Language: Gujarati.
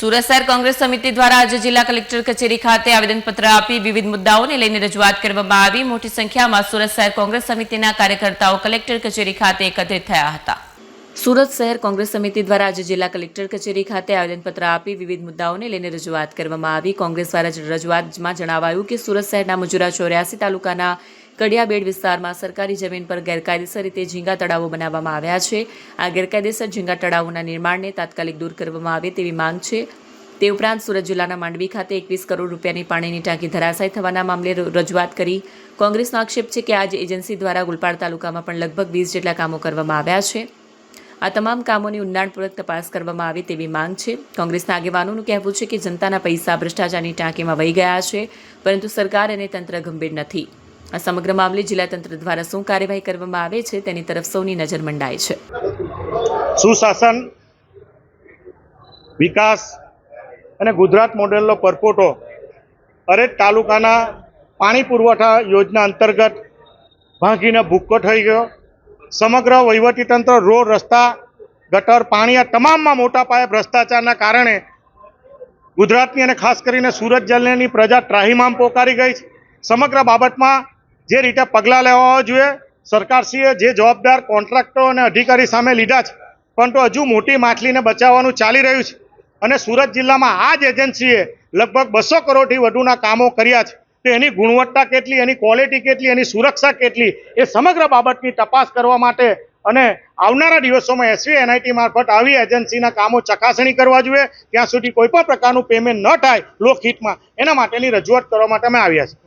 સુરત શહેર કોંગ્રેસ સમિતિ દ્વારા આજે જિલ્લા કલેક્ટર કચેરી ખાતે આવેદનપત્ર આપી વિવિધ મુદ્દાઓને લઈને રજૂઆત કરવામાં આવી. મોટી સંખ્યામાં સુરત શહેર કોંગ્રેસ સમિતિના કાર્યકર્તાઓ કલેક્ટર કચેરી ખાતે એકત્રિત થયા હતા. સુરત શહેર કોંગ્રેસ સમિતિ દ્વારા આજે જિલ્લા કલેક્ટર કચેરી ખાતે આવેદનપત્ર આપી વિવિધ મુદ્દાઓને લઈને રજૂઆત કરવામાં આવી. કોંગ્રેસ દ્વારા રજૂઆતમાં જણાવાયું કે સુરત શહેરના મુજરા ચોર્યાસી તાલુકાના કડિયાબેડ વિસ્તારમાં સરકારી જમીન પર ગેરકાયદેસર રીતે ઝીંગા તળાવો બનાવવામાં આવ્યા છે. આ ગેરકાયદેસર ઝીંગા તળાવોના નિર્માણને તાત્કાલિક દૂર કરવામાં આવે તેવી માંગ છે. તે ઉપરાંત સુરત જિલ્લાના માંડવી ખાતે એકવીસ કરોડ રૂપિયાની પાણીની ટાંકી ધરાશાય થવાના મામલે રજૂઆત કરી. કોંગ્રેસનો આક્ષેપ છે કે આજ એજન્સી દ્વારા ગુલપાડ તાલુકામાં પણ લગભગ વીસ જેટલા કામો કરવામાં આવ્યા છે. આ તમામ કામોની ઊંડાણપૂર્વક તપાસ કરવામાં આવે તેવી માંગ છે. કોંગ્રેસના આગેવાનોનું કહેવું છે કે જનતાના પૈસા ભ્રષ્ટાચારની ટાંકીમાં વહી ગયા છે, પરંતુ સરકાર અને તંત્ર ગંભીર નથી. આ સમગ્ર મામલે જિલ્લા તંત્ર દ્વારા શું કાર્યવાહી કરવામાં આવે છે તેની તરફ સૌની નજર મંડાય છે. સુશાસન, વિકાસ અને ગુજરાત મોડેલનો પરપોટો અરેજ તાલુકાના પાણી પુરવઠા યોજના અંતર્ગત ભાંગીને ભૂક્કો થઈ ગયો. સમગ્ર વહીવટીતંત્ર રોડ, રસ્તા, ગટર, પાણી આ તમામમાં મોટા પાયે ભ્રષ્ટાચારના કારણે ગુજરાતની અને ખાસ કરીને સુરત જિલ્લાની પ્રજા ત્રાહીમામ પોકારી ગઈ છે. સમગ્ર બાબતમાં જે રીતે પગલાં લેવા જોઈએ, સરકારશ્રીએ જે જવાબદાર કોન્ટ્રાક્ટરો અને અધિકારી સામે લીધા છે, પરંતુ હજુ મોટી માછલીને બચાવવાનું ચાલી રહ્યું છે. અને સુરત જિલ્લામાં આ જ એજન્સીએ લગભગ બસો કરોડથી વધુના કામો કર્યા છે. તો એની ગુણવત્તા કેટલી, એની ક્વોલિટી કેટલી, એની સુરક્ષા કેટલી, એ સમગ્ર બાબતની તપાસ કરવા માટે અને આવનારા દિવસોમાં એસવી એનઆઈટી મારફત આવી એજન્સીના કામો ચકાસણી કરવા જોઈએ. ત્યાં સુધી કોઈ પણ પ્રકારનું પેમેન્ટ ન થાય લોકહિતમાં. એના માટેની રજૂઆત કરવા માટે અમે આવ્યા છીએ.